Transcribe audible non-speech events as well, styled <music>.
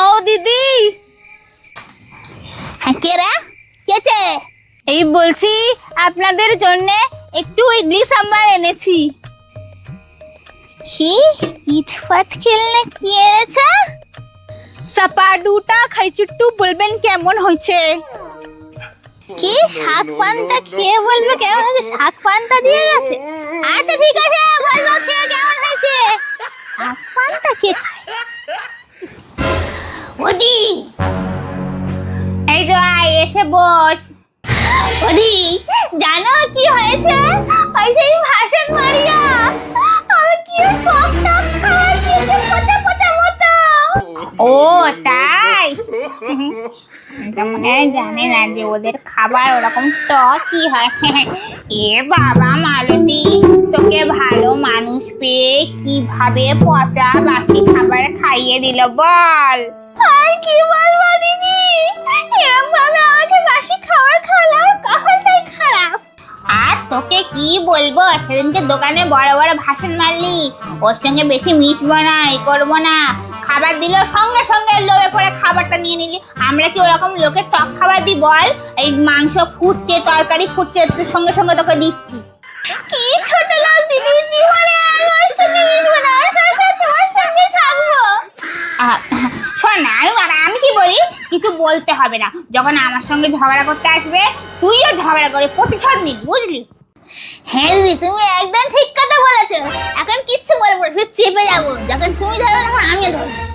ও দিদি। হ্যাঁ কে রে? কেছে এই বলছি আপনাদের জন্য একটু ইডলি সাম্বার এনেছি। কি ইটফাট খেলনা কি এনেছে? সাপাডুটা খাইচুট্টু বলবেন কেমন হয়েছে? কি শাক পান্তা খেয়ে বলবে কেমন হয়েছে? শাক পান্তা দিয়ে গেছে? আচ্ছা ঠিক আছে বলব খেয়ে কেমন হয়েছে? শাক পান্তা কে খায়? ওডি, এই তো আয়, এসে বস। ওডি, জানো কি হয়েছে? ওই সেই ভাষণ মারিয়া। আমি কি টক দিয়েছে পচা পচা মতো। ও, তাই? জানে না যে ওদের খাবার ওরকম টকই হয়, <laughs> এ বাবা মালতী তোকে ভালো মানুষ পেয়ে কীভাবে পচা খাইয়ে দিল বল। আর কি বলব দিদি? এরকম ভাবে আমাকে বাসি খাবার খাওয়ার খারাপ। আর তোকে কি বলব? সেদিনকে দোকানে বড় বড় ভাষণ মারলি। ওর সঙ্গে বেশি মিশবো না এই করব না। খাবার দিল সঙ্গে সঙ্গে লোভে পড়ে খাবারটা নিয়ে নিলি। আমরা কি ওরকম লোকে টক খাবার দিই বল? এই মাংস ফুটছে তরকারি ফুটছে সঙ্গে সঙ্গে তোকে দিচ্ছি। কি ছোট লোক দিদি জীবনে আর ওর সঙ্গে মিশবো না আর সবসময় তোমার সঙ্গে থাকব আহ, শোন না আর আর আমি কি বলি কিছু বলতে হবে না। যখন আমার সঙ্গে ঝগড়া করতে আসবে, তুইও ঝগড়া করে প্রতিশোধ নিন বুঝলি? হ্যাঁ তুমি একদম ঠিক কথা বলেছ। এখন কিচ্ছু বলব না, শুধু চেপে যাব। যখন তুমি ধরো, তখন আমিও ধরবো।